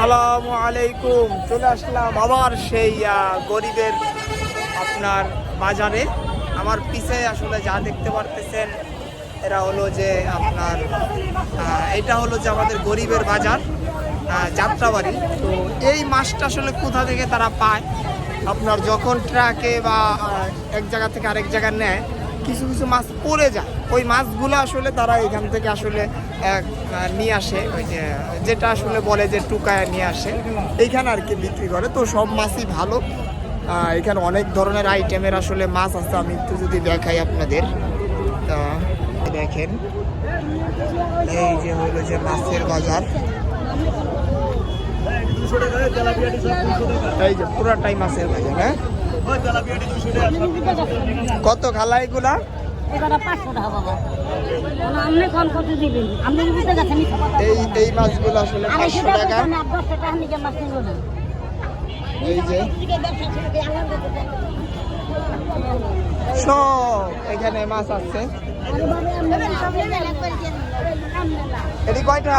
আসসালামু আলাইকুম। চলে আসলাম আবার সেই গরিবের আপনার বাজারে। আমার পিছে আসলে যা দেখতে পারতেছেন, এরা হলো যে আপনার এটা হলো যে আমাদের গরিবের বাজার যাত্রাবাড়ি। তো এই মাছটা আসলে কোথা থেকে তারা পায়? আপনার যখন ট্রাকে বা এক জায়গা থেকে আরেক জায়গায় নেয় কিছু কিছু মাছ পড়ে যায়। ওই মাছগুলো আসলে তারা এখান থেকে আসলে নিয়ে আসে। ওই যে, যেটা আসলে বলে যে টুকায় নিয়ে আসে। এইখানে আর কি বিক্রি করে। তো সব মাছই ভালো। এখানে অনেক ধরনের আইটেমের আসলে মাছ আছে। আমি একটু যদি দেখাই আপনাদের। তা, দেখেন। এই যে হলো যে মাছের বাজার। এই যে পুরাটাই মাছের বাজার হ্যাঁ? কত খালা এগুলা এই এই মাছগুলো আসলে পাঁচশো টাকা এই যে সব এখানে মাছ আছে এটি কয়টা